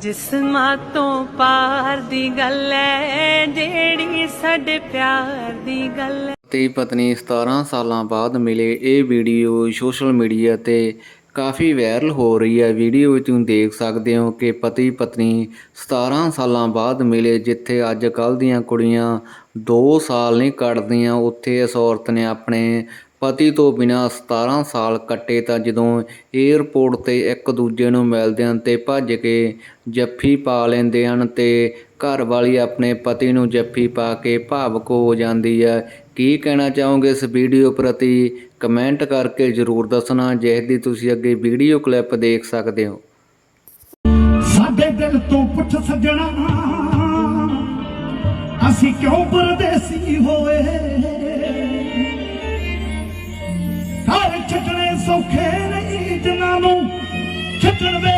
ਜਿਸਮਾਂ ਤੋਂ ਪਾਰ ਦੀ ਗੱਲ ਐ, ਜਿਹੜੀ ਸਾਡੇ ਪਿਆਰ ਦੀ ਗੱਲ ਐ। ਤੇ ਪਤਨੀ 17 ਸਾਲਾਂ ਬਾਅਦ ਮਿਲੇ ਇਹ ਵੀਡੀਓ ਸੋਸ਼ਲ ਮੀਡੀਆ ਤੇ ਕਾਫੀ ਵਾਇਰਲ ਹੋ ਰਹੀ ਹੈ ਵੀਡੀਓ ਵਿੱਚ ਤੁਸੀਂ ਦੇਖ ਸਕਦੇ ਹੋ ਕਿ ਪਤੀ ਪਤਨੀ 17 ਸਾਲਾਂ ਬਾਅਦ ਮਿਲੇ, ਜਿੱਥੇ ਅੱਜ ਕੱਲ ਦੀਆਂ ਕੁੜੀਆਂ 2 ਸਾਲ ਨਹੀਂ ਕੱਢਦੀਆਂ, ਉੱਥੇ ਇਸ ਔਰਤ ਨੇ ਆਪਣੇ ਪਤੀ ਤੋਂ ਬਿਨਾਂ 17 ਸਾਲ ਕੱਟੇ ਤਾਂ ਜਦੋਂ 에ਅਰਪੋਰਟ ਤੇ ਇੱਕ ਦੂਜੇ ਨੂੰ ਮਿਲਦੇ ਹਨ ਤੇ ਭੱਜ ਕੇ ਜੱਫੀ ਪਾ ਲੈਂਦੇ ਹਨ ਤੇ ਘਰ ਵਾਲੀ ਆਪਣੇ ਪਤੀ ਨੂੰ ਜੱਫੀ ਪਾ ਕੇ ਭਾਵਕ ਹੋ ਜਾਂਦੀ ਹੈ। ਕੀ ਕਹਿਣਾ ਚਾਹੋਗੇ ਇਸ ਵੀਡੀਓ ਪ੍ਰਤੀ? ਕਮੈਂਟ ਕਰਕੇ ਜਰੂਰ ਦੱਸਣਾ ਜਿਸ ਦੀ ਤੁਸੀਂ ਅੱਗੇ ਵੀਡੀਓ ਕਲਿੱਪ ਦੇਖ ਸਕਦੇ ਹੋ। ਸਾਡੇ ਦਿਲ ਤੋਂ ਪੁੱਛ ਸੱਜਣਾ, ਅਸੀਂ ਕਿਉਂ ਪਰਦੇਸੀ ਹੋਏ? ਘਰ ਛੱਡਣੇ